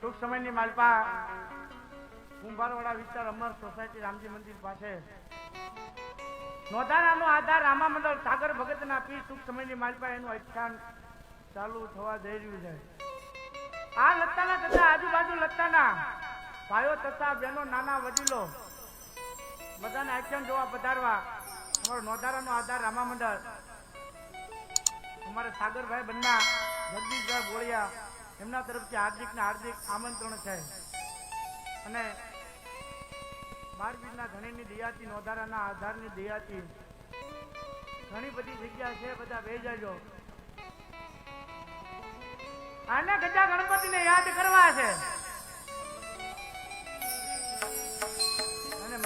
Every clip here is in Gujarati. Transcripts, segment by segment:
ટૂંક સમયની માલપા કુંભારવાડા વિસ્તાર અમર સોસાયટી રામજી મંદિર પાસે. નોંધાણાનો આધાર રામા મંડળ સાગર ભગતના પી ટૂંક સમયની માલપા એનું અઠ્ઠાણ ચાલુ થવા જઈ રહ્યું છે. આ લત્તાના તથા આજુબાજુ લત્તાના ભાઈઓ તથા બહેનો, નાના વડીલો, બધાને આખ્યાન જોવા પધારવા. અમારો નોંધારાનો આધાર રામા મંડળ અમારા સાગરભાઈ બન્ના, જગદીશભાઈ બોળિયા, એમના તરફથી હાર્દિક ને હાર્દિક આમંત્રણ છે. અને બારબીરના ધણીની દયાથી, નોંધારાના આધારની દયાથી ઘણી બધી જગ્યા છે, બધા બે જાજો. આને ગજા ગણપતિને યાદ કરવા છે.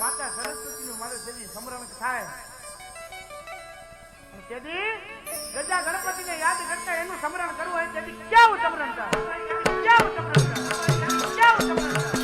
માતા સરસ્વતીનું મારે જેથી સમરણ થાય. તેથી ગજા ગણપતિને યાદ કરતા એનું સમરણ કરવું હોય તેથી કેવું સમરણ થાય? કેવું સમરણ થાય? કેવું સમરણ થાય?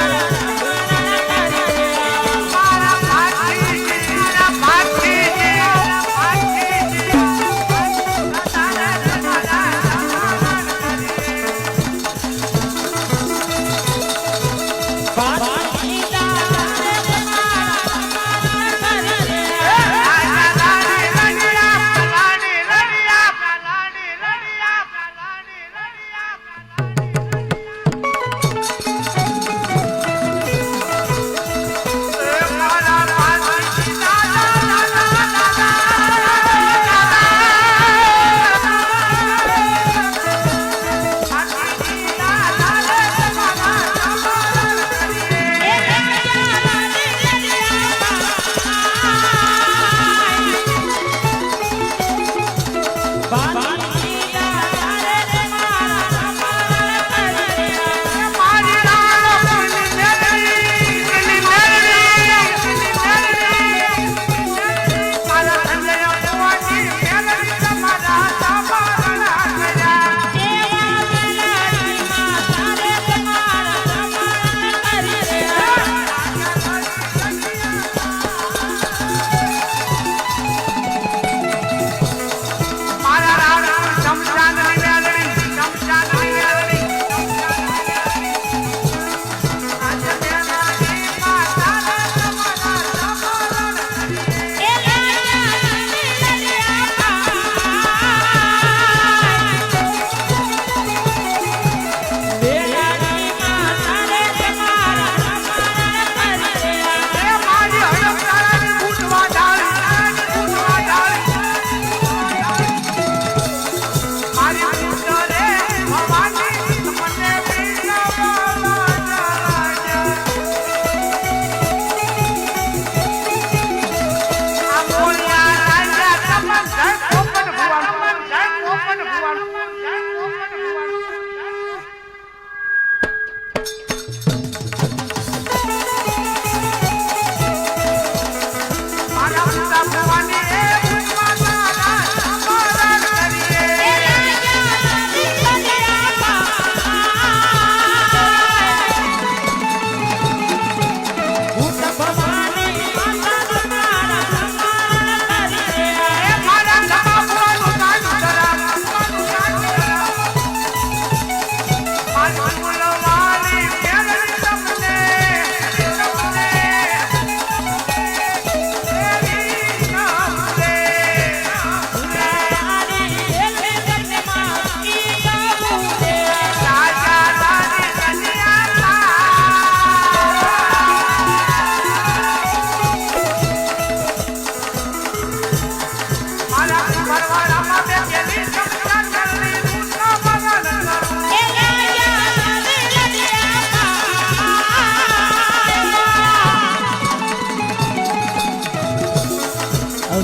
la, la, la.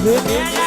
આજ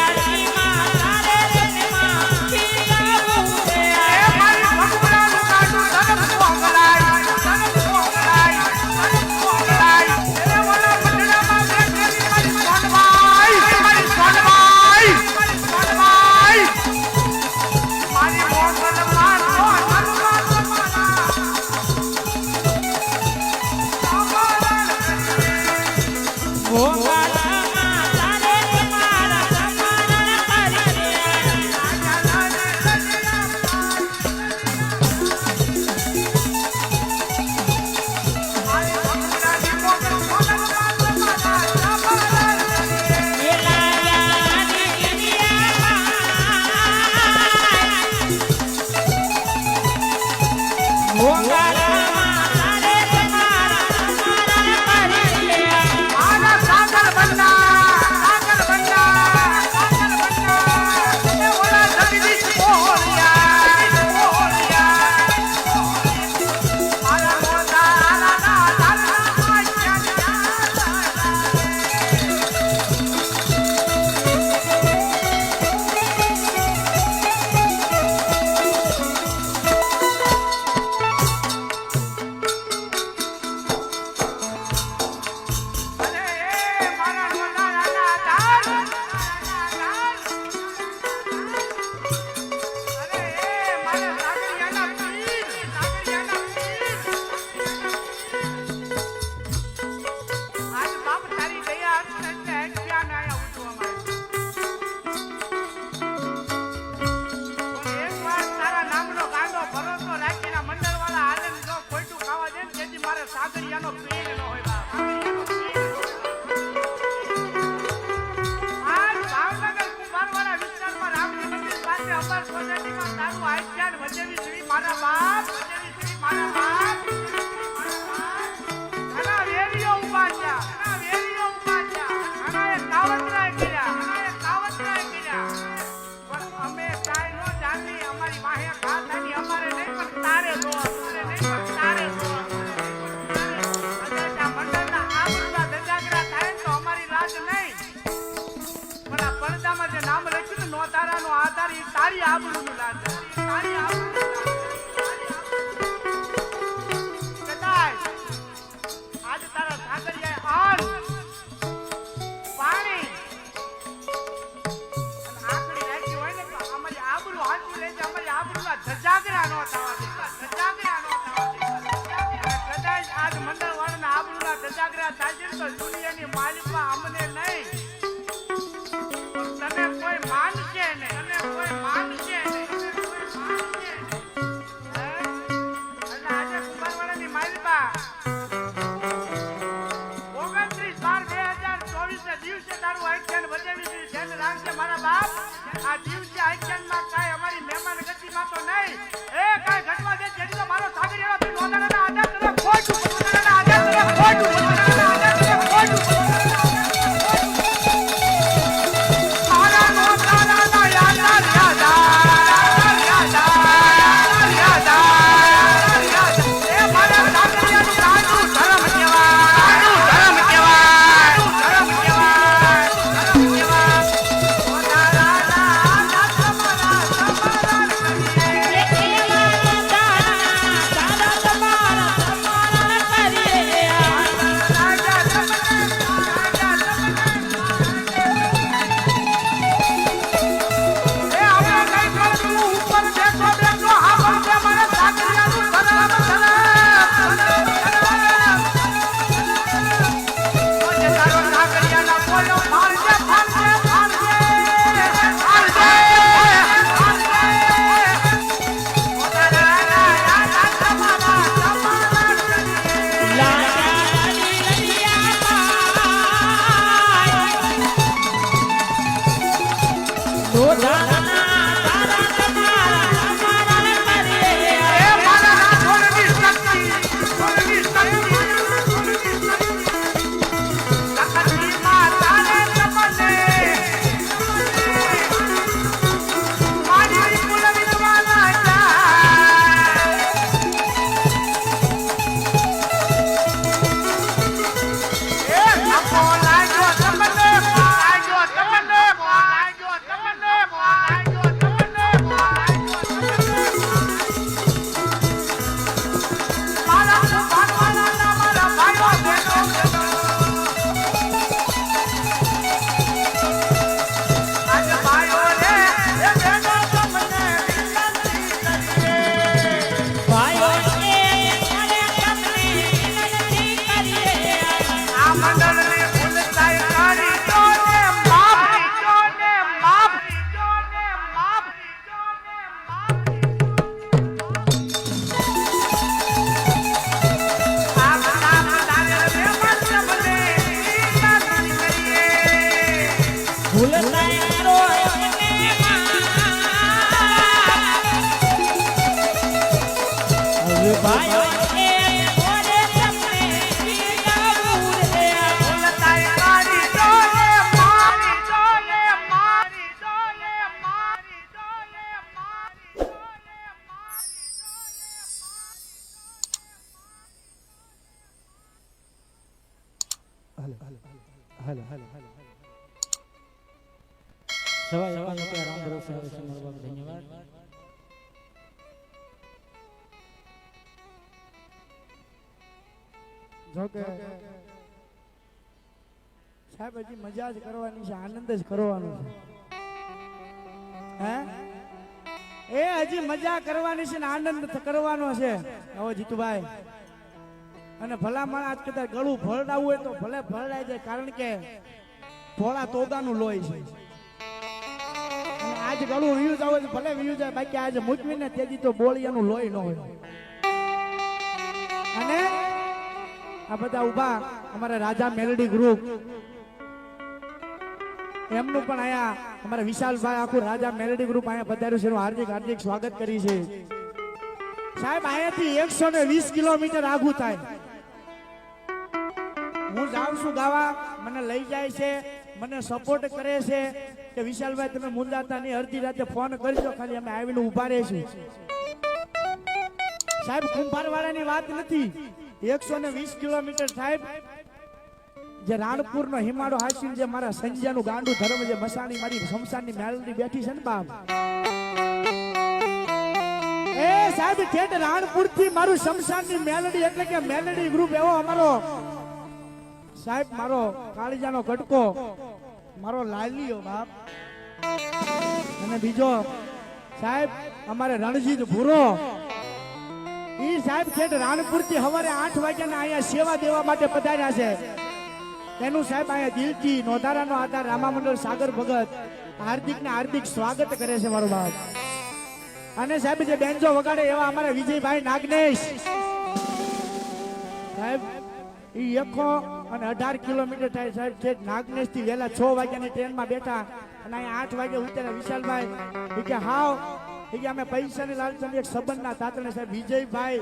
તારી આબરૂનું આજ તારા સાગરિયાએ અન્ન, પાણી અને આંખડી રાખી તો અમારી આબરૂ હાચવી લેજે, અમારી આબરૂના ધજાગરા નો થવા દેતા, ધજાગરા નો થવા આજ મંડળવાળાના આબરૂના ધજાગરા થાય તો ભરોસે ધન્યવાદ. જોકે સાહેબ, હજી મજા જ કરવાની છે, આનંદ જ કરવાનો છે. એ હજી મજા કરવાની છે ને આનંદ કરવાનો છે. હવે જીતુભાઈ. અને ભલામણ આજ કદાચ ગળું ભરડાવું હોય તો ભલે ભરડાઈ જાય, કારણ કે થોડા તોગાનું લોહી છે. આજ ગળું વ્યૂઝ આવે છે ભલે વ્યૂઝ આવે બાકી આજે મૂકવીને તેજી તો બોળિયાનું લોહી ન હોય. અને આ બધા ઊભા અમારા રાજા મેલડી ગ્રુપ એમનું પણ અહીંયા અમારા વિશાલભાઈ આખું રાજા મેલડી ગ્રુપ અહીંયા પધાર્યું છે. એનું હાર્દિક હાર્દિક સ્વાગત કરી છે. સાહેબ, અહીંયાથી એકસો ને વીસ કિલોમીટર આઘું થાય. હું જાઉં છું ગાવા, મને લઈ જાય છે. મને સપોર્ટ કરે છે કે વિશાલભાઈ, તમે મુંજાતા નહીં અડધી રાતે ફોન કરજો ખાલી અમે આવીને ઊભા રહીશું. સાહેબ કુંભારવાળાની વાત નથી. એકસો ને વીસ કિલોમીટર સાહેબ, જે રાણપુર નો હિમાડો હાસીન જે મારા સંજયનું ગાંડું ધર્મ, જે મસાણી મારી શમશાનની મેલડી બેઠી છે ને બાપ. એ સાહેબ, ઠેઠ રાણપુરથી મારું શમશાનની મેલડી એટલે કે મેલડી ગ્રુપ એવો અમારો સાહેબ, મારો કાળીજાનો કટકો મારો લાલીઓ બાપ. અને બીજો, સાહેબ, અમારે રણજીત ભૂરો. ઈ સાહેબ છેટ રાણપુરથી સવારે આઠ વાગ્યાના અહીંયા સેવા દેવા માટે પધાર્યા છે. એનું સાહેબ અહીંયા દિલથી નોધારાનો આધાર રામા મંડળ સાગર ભગત હાર્દિક ને હાર્દિક સ્વાગત કરે છે મારો બાપ. અને સાહેબ, જે બેન્ચો વગાડે એવા અમારા વિજયભાઈ નાગનેશ. સાહેબ, ઈ એકસો અને અઢાર કિલોમીટર થાય સાહેબ છે. નાગનેશથી વહેલા છ વાગ્યાની ટ્રેનમાં બેઠા અને અહીંયા આઠ વાગે ઉતર્યા વિશાલભાઈ કે, હાવ. કે, અમે પૈસાની લાલચમ એક સંબંધના તાતણે સાહેબ, વિજયભાઈ,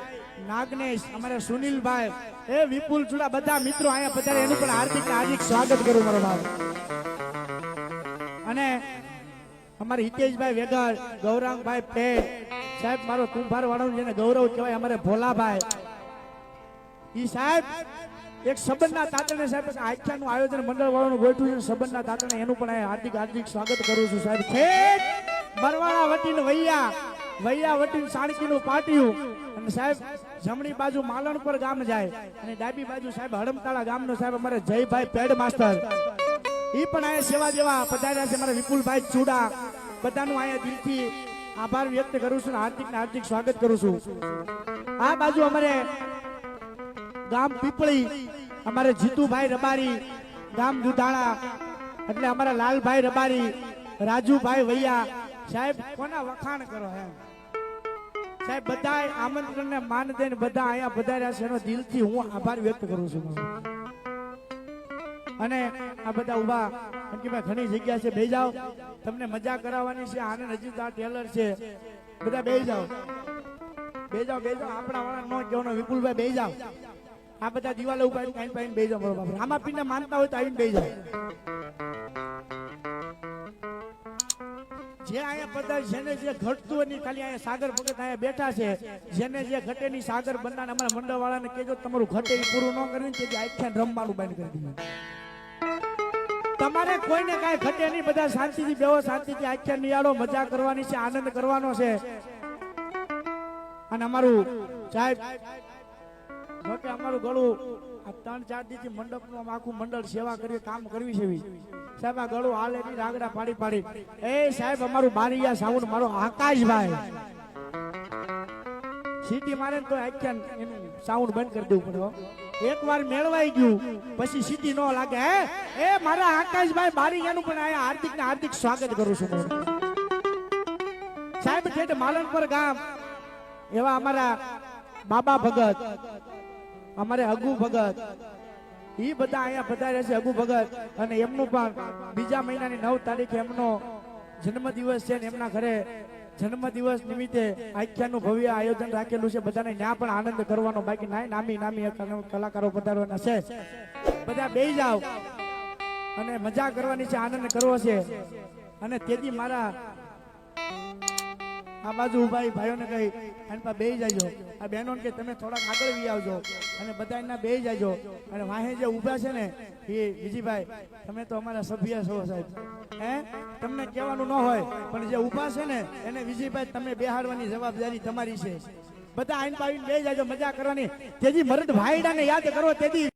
નાગનેશ, અમારા સુનિલભાઈ, એ વિપુલ ચુડા બધા મિત્રો અહીંયા પધારે એનું પણ હાર્દિક હાર્દિક સ્વાગત કરું મારો ભાવ. અને અમારે હિતેશભાઈ વેગર ગૌરાંગભાઈ પેટ, સાહેબ, મારો કુંભાર વાળો જેને ગૌરવ કહેવાય, અમારે ભોલાભાઈ. ઈ સાહેબ એક સંબંધના તાતણે સાહેબ આખ્યાનનું આયોજન મંડળ વાળાનું ગોઠવ્યું છે. સંબંધના તાતણે એનું પણ હાર્દિક હાર્દિક સ્વાગત કરું છું સાહેબ. છે બરવાળા વટીને વૈયા વૈયા વટીને સાણકીનું પાટિયું. અને સાહેબ, જમણી બાજુ માલણપર ગામ જાય. અને ડાબી બાજુ સાહેબ હડમતાળા ગામનો સાહેબ અમારે જયભાઈ પેડ માસ્ટર એ પણ અહીંયા સેવા દેવા પધાર્યા છે મારા વિપુલભાઈ ચુડા. બધાનું અહીંયા દિલથી આભાર વ્યક્ત કરું છું હાર્દિક ને હાર્દિક સ્વાગત કરું છું. આ બાજુ અમારે ગામ પીપળી, અમારે જીતુભાઈ રબારી, ગામ દુધાળા, એટલે અમારા લાલભાઈ રબારી, રાજુભાઈ વૈયા, સાહેબ, કોના વખાણ કરો એમ? સાહેબ બધા આમંત્રણ ને માન દઈને બધા અહીંયા બધા છે. એનો દિલથી હું આભાર વ્યક્ત કરું છું. અને આ બધા ઊભા એમ કે ઘણી જગ્યા છે. બે જાઓ. તમને મજા કરાવવાની છે. આનંદ હજી આ ટેલર છે. બધા બે જાઓ. બે જાઓ બે જાઓ. આપણા વાળા નો કહેવાનો. વિપુલભાઈ બે જાઓ. આ બધા દિવાલો ઊભા કાઈ પાઈને બેસી મારો બાપ. આમાં પીને માનતા હોય તો આવીને બેસી જે અહીંયા બધા જેને જે ઘટતું હોય ને ખાલી અહીંયા સાગર ભગત અહીંયા બેઠા છે, જેને જે ઘટે ની સાગર બનનાર અમારા મંડળ વાળાને કહેજો તમારું ઘટે પૂરું ન કરીને ને તે આખ્યાન રમવાનું બંધ કરી દીધું તમારે કોઈને કાંઈ ઘટે નહીં, બધા શાંતિથી બેહો, શાંતિથી આખ્યાન નિયાળો મજા કરવાની છે, આનંદ કરવાનો છે. અને અમારું સાહેબ જો કે અમારું ગળું આ ત્રણ ચાર દીથી મંડપનું આખું મંડળ સેવા કરી કામ કરવી છે સાહેબ, આ ગળું હાલે ની રાગડા પાડી પાડી. એ સાહેબ, અમારું બારીયા સાઉન્ડ મારો આકાશભાઈ. સીટી મારે તો આખ્યાન એનું સાઉન્ડ બંધ કરી દેવું પડે. એકવાર મેળવાઈ ગયું, પછી સીટી ન લાગે. હે? એ મારા આકાશભાઈ બારીયાનું પણ આયા હાર્દિક ને હાર્દિક સ્વાગત કરું છું. સાહેબ, ઠેઠ માલનપર ગામ, એવા અમારા બાબા ભગત. અમારે અગુ ભગત. એ બધા અહીંયા પધાર્યા છે અગુ ભગત. અને એમનું પણ બીજા મહિનાની નવ તારીખે એમનો જન્મદિવસ છે ને એમના ઘરે જન્મદિવસ નિમિત્તે આખ્યાનનું ભવ્ય આયોજન રાખેલું છે. બધાને ત્યાં પણ આનંદ કરવાનો બાકી નાય, નામી નામી કલાકારો પધારવાના છે. બધા બેસી જાવ અને મજા કરવાની છે, આનંદ કરવો છે. અને તેથી મારા આ બાજુ ઊભા ભાઈઓને કહી, અને પા બે જાજો. આ બહેનો કે તમે થોડાક આગળ વી આવજો. અને બધા એના બે જાજો. અને વાહે જે ઊભા છે ને, એ વિજીભાઈ તમે તો અમારા સભ્ય છો સાહેબ. હે? તમને કહેવાનું ન હોય, પણ જે ઊભા છે ને, એને બીજીભાઈ તમે બેહાડવાની જવાબદારી તમારી છે. બધા આઈન બેહી જાજો, મજા કરવાની. તેથી મરદ ભાઈડાને યાદ કરો તેથી